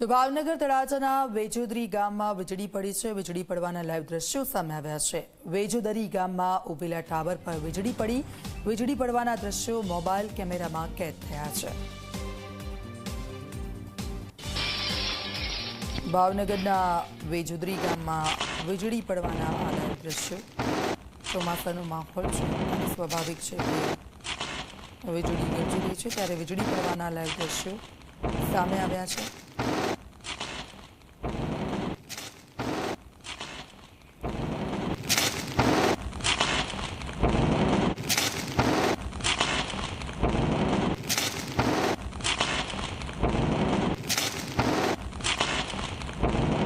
તો ભાવનગર તળાજાના વેજોદરી ગામમાં વીજળી પડી છે. વીજળી પડવાના લાઈવ દ્રશ્યો સામે આવ્યા છે. વેજોદરી ગામમાં ઉભેલા ટાવર પર વીજળી પડી. વીજળી પડવાના દ્રશ્યો મોબાઈલ કેમેરામાં કેદ થયા છે. ભાવનગરના વેજોદરી ગામમાં વીજળી પડવાના આ લાઈવ દ્રશ્યો ચોમાસાનો માહોલ છે. સ્વાભાવિક છે કે વીજળી ગરજી રહી છે. ત્યારે વીજળી પડવાના લાઈવ દ્રશ્યો સામે આવ્યા છે. you